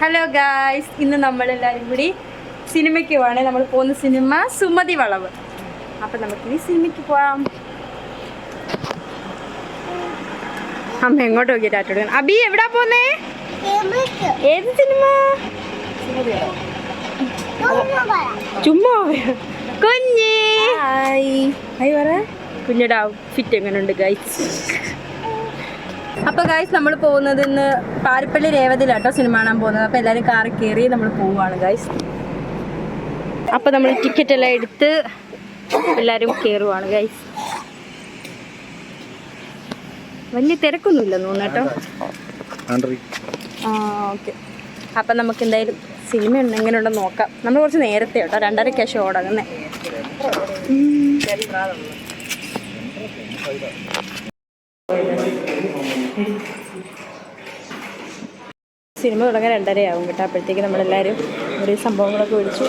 Hello guys ഇന്ന് നമ്മളെല്ലാവരും കൂടി സിനിമയ്ക്ക് പോവാണ്. നമ്മൾ പോകുന്ന സിനിമ സുമതി വളവ്. അപ്പം നമുക്കിനി സിനിമയ്ക്ക് പോവാം. അമ്മ എങ്ങോട്ട് നോക്കിയിട്ട് അബി എവിടാ പോന്നേ? ഏത് സിനിമ? ചുമ്മാ കുഞ്ഞേ. ഹായ് ഹായ് പറ. ഫിറ്റ് എങ്ങനെ എങ്ങനെയുണ്ട് ഗൈസ് അപ്പോൾ ഗൈസ് നമ്മൾ പോകുന്നത് ഇന്ന് പാരിപ്പള്ളി രേവതിയിലാട്ടോ സിനിമ കാണാൻ പോകുന്നത്. അപ്പോൾ എല്ലാരും കാറിൽ കയറി നമ്മൾ പോവുകയാണ് ഗൈസ് അപ്പോൾ നമ്മൾ ടിക്കറ്റ് എല്ലാം എടുത്ത് എല്ലാവരും കയറുവാണ് ഗൈസ് വലിയ തിരക്കൊന്നുമില്ല തോന്നട്ടോ അപ്പൊ ആ ഓക്കെ അപ്പം നമുക്ക് എന്തായാലും സിനിമ ഉണ്ട് എങ്ങനെയുണ്ടെന്ന് നോക്കാം. നമ്മൾ കുറച്ച് നേരത്തെ കേട്ടോ രണ്ടരയ്ക്ക് ശേഷം ഓടങ്ങുന്നേ സിനിമ തുടങ്ങാൻ രണ്ടരയാവും കേട്ടോ. അപ്പോഴത്തേക്ക് നമ്മളെല്ലാവരും ഒരു സംഭവങ്ങളൊക്കെ മേടിച്ചു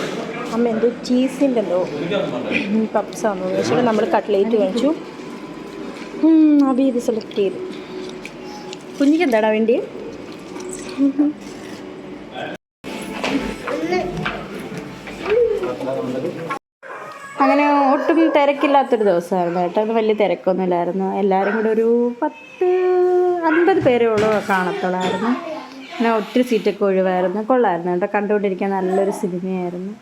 അമ്മ എന്തോ ചീസിന്റെ എന്തോ പപ്സാന്ന് വെച്ചിട്ട് നമ്മൾ കട്ട്ലേറ്റ് മേടിച്ചു അബി ഇത് സെലക്ട് ചെയ്തു. കുഞ്ഞിക്ക് എന്താടാ വേണ്ടി അങ്ങനെ ഒട്ടും തിരക്കില്ലാത്തൊരു ദിവസമായിരുന്നു കേട്ടോ. അത് വലിയ തിരക്കൊന്നുമില്ലായിരുന്നു. എല്ലാവരും കൂടെ ഒരു പത്ത് അൻപത് പേരോളം കാണത്തുള്ളായിരുന്നു. പിന്നെ ഒത്തിരി സീറ്റൊക്കെ ഒഴിവായിരുന്നു. കൊള്ളായിരുന്നു. കേട്ടോ കണ്ടുകൊണ്ടിരിക്കാൻ നല്ലൊരു സിനിമയായിരുന്നു.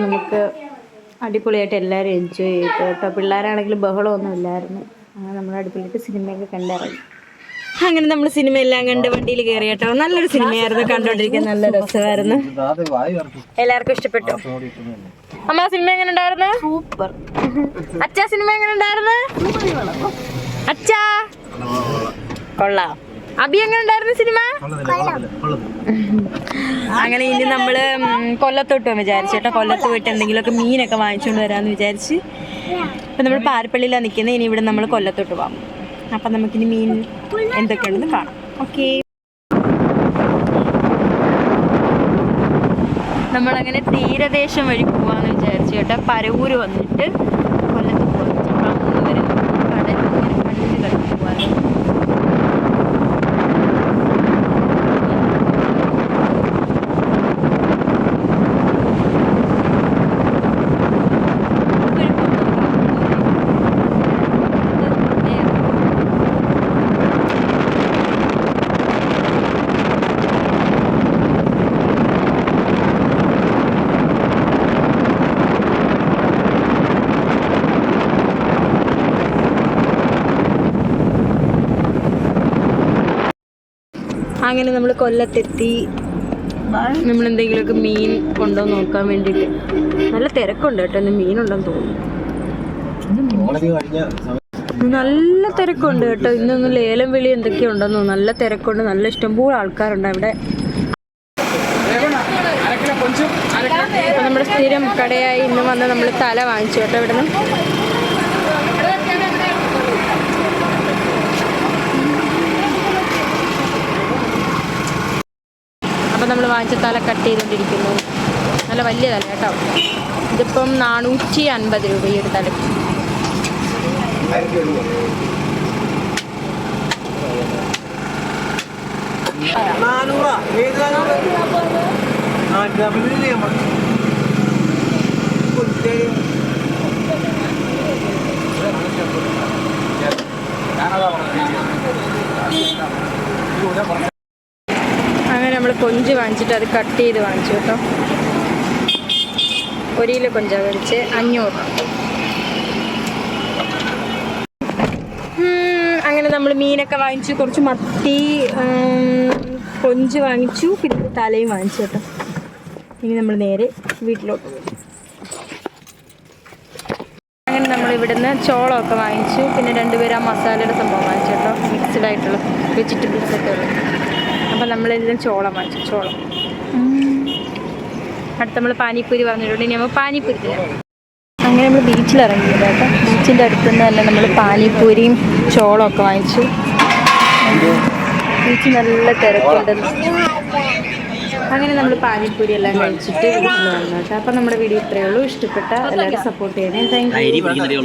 നമുക്ക് അടിപൊളിയായിട്ട് എല്ലാവരും എൻജോയ് ചെയ്തു കേട്ടോ. പിള്ളേരാണെങ്കിൽ ബഹളമൊന്നും ഇല്ലായിരുന്നു. അങ്ങനെ നമ്മൾ അടിപൊളിയായിട്ട് സിനിമയൊക്കെ കണ്ടിറങ്ങി. അങ്ങനെ നമ്മൾ സിനിമ എല്ലാം കണ്ട് വണ്ടിയിൽ കയറി കേട്ടോ. നല്ലൊരു സിനിമയായിരുന്നു. കണ്ടുകൊണ്ടിരിക്കാൻ നല്ല രസമായിരുന്നു. എല്ലാവർക്കും ഇഷ്ടപ്പെട്ടു. അമ്മ സിനിമ എങ്ങനെ ഉണ്ടായിരുന്നു? സൂപ്പർ. അച്ഛാ സിനിമ എങ്ങനെ ഉണ്ടായിരുന്നു? അച്ഛാ. കൊള്ളാം. അബി എങ്ങനെ ഉണ്ടായിരുന്നു സിനിമ? അങ്ങനെ ഇനി നമ്മൾ കൊല്ലത്തോട്ട് വിചാരിച്ചു കേട്ടോ. കൊല്ലത്ത് പോയിട്ട് എന്തെങ്കിലുമൊക്കെ മീനൊക്കെ വാങ്ങിച്ചുകൊണ്ട് വരാന്ന് വിചാരിച്ച്. അപ്പം നമ്മൾ പാരപ്പള്ളിയിലാണ് നിൽക്കുന്നത് ഇനി ഇവിടെ നമ്മൾ കൊല്ലത്തോട്ട് പോകാം അപ്പം നമുക്കിനി മീൻ എന്തൊക്കെയാണെന്ന് കാണാം. ഓക്കെ. നമ്മളങ്ങനെ തീരദേശം വഴി പോവാന്ന് വിചാരിച്ചു കേട്ടോ. പരവൂര് വന്നിട്ട് അങ്ങനെ നമ്മൾ കൊല്ലത്തെത്തി. നമ്മൾ എന്തെങ്കിലുമൊക്കെ മീൻ കൊണ്ടോ നോക്കാൻ വേണ്ടിയിട്ട്. നല്ല തിരക്കുണ്ട് കേട്ടോ ഇന്ന് മീനുണ്ടെന്ന് തോന്നുന്നു. നല്ല തിരക്കുണ്ട് കേട്ടോ ഇന്നൊന്ന് ലേലം വിളി എന്തൊക്കെയുണ്ടെന്നോ. തോന്നുന്നു നല്ല തിരക്കുണ്ട് നല്ല ഇഷ്ടംപോലെ ആൾക്കാരുണ്ട് അവിടെ. നമ്മുടെ സ്ഥിരം കടയായി ഇന്ന് വന്ന് നമ്മൾ തല വാങ്ങിച്ചു കേട്ടോ ഇവിടെ നിന്ന് അപ്പം നമ്മൾ വാങ്ങിച്ച തല കട്ട് ചെയ്തുകൊണ്ടിരിക്കുന്നു. നല്ല വലിയ തല കേട്ടോ. ഇതിപ്പം നാനൂറ്റി അൻപത് രൂപ ഈ ഒരു തലയ്ക്ക് ഞാനതാ പറഞ്ഞു കൊഞ്ച് വാങ്ങിച്ചിട്ട് അത് കട്ട് ചെയ്ത് വാങ്ങിച്ചു കേട്ടോ. ഒരു കിലോ കൊഞ്ചാ മേടിച്ച് അഞ്ഞൂറ് അങ്ങനെ നമ്മൾ മീനൊക്കെ വാങ്ങിച്ചു. കുറച്ച് മത്തി കൊഞ്ച് വാങ്ങിച്ചു. പിന്നെ തലയും വാങ്ങിച്ചു കേട്ടോ. ഇനി നമ്മൾ നേരെ വീട്ടിലോട്ട് പോകും അങ്ങനെ നമ്മൾ ഇവിടുന്ന് ചോളമൊക്കെ വാങ്ങിച്ചു. പിന്നെ രണ്ടുപേരും ആ മസാലയുടെ സംഭവം വാങ്ങിച്ചു കേട്ടോ. മിക്സ്ഡ് ആയിട്ടുള്ള വെജിറ്റബിൾസ് ഒക്കെ ഉള്ളത്. അപ്പം നമ്മളെല്ലാം ചോളം വാങ്ങിച്ചു ചോളം. അടുത്ത് നമ്മൾ പാനിപ്പൂരി പറഞ്ഞിട്ടുണ്ട്. ഇനി നമ്മൾ പാനിപ്പൂരി തരാം അങ്ങനെ നമ്മൾ ബീച്ചിൽ ഇറങ്ങിയത് കേട്ടോ. ബീച്ചിന്റെ അടുത്ത് നിന്ന് തന്നെ നമ്മൾ പാനിപ്പൂരിയും ചോളമൊക്കെ വാങ്ങിച്ചു. ബീച്ച് നല്ല തിരക്കുണ്ടെന്ന് അങ്ങനെ നമ്മൾ പാനിപ്പൂരി എല്ലാം കഴിച്ചിട്ട് വന്നു കേട്ടോ. അപ്പം നമ്മുടെ വീഡിയോ ഇത്രയേ ഉള്ളൂ. ഇഷ്ടപ്പെട്ട എല്ലാവരും സപ്പോർട്ട് ചെയ്യണേ. Thank you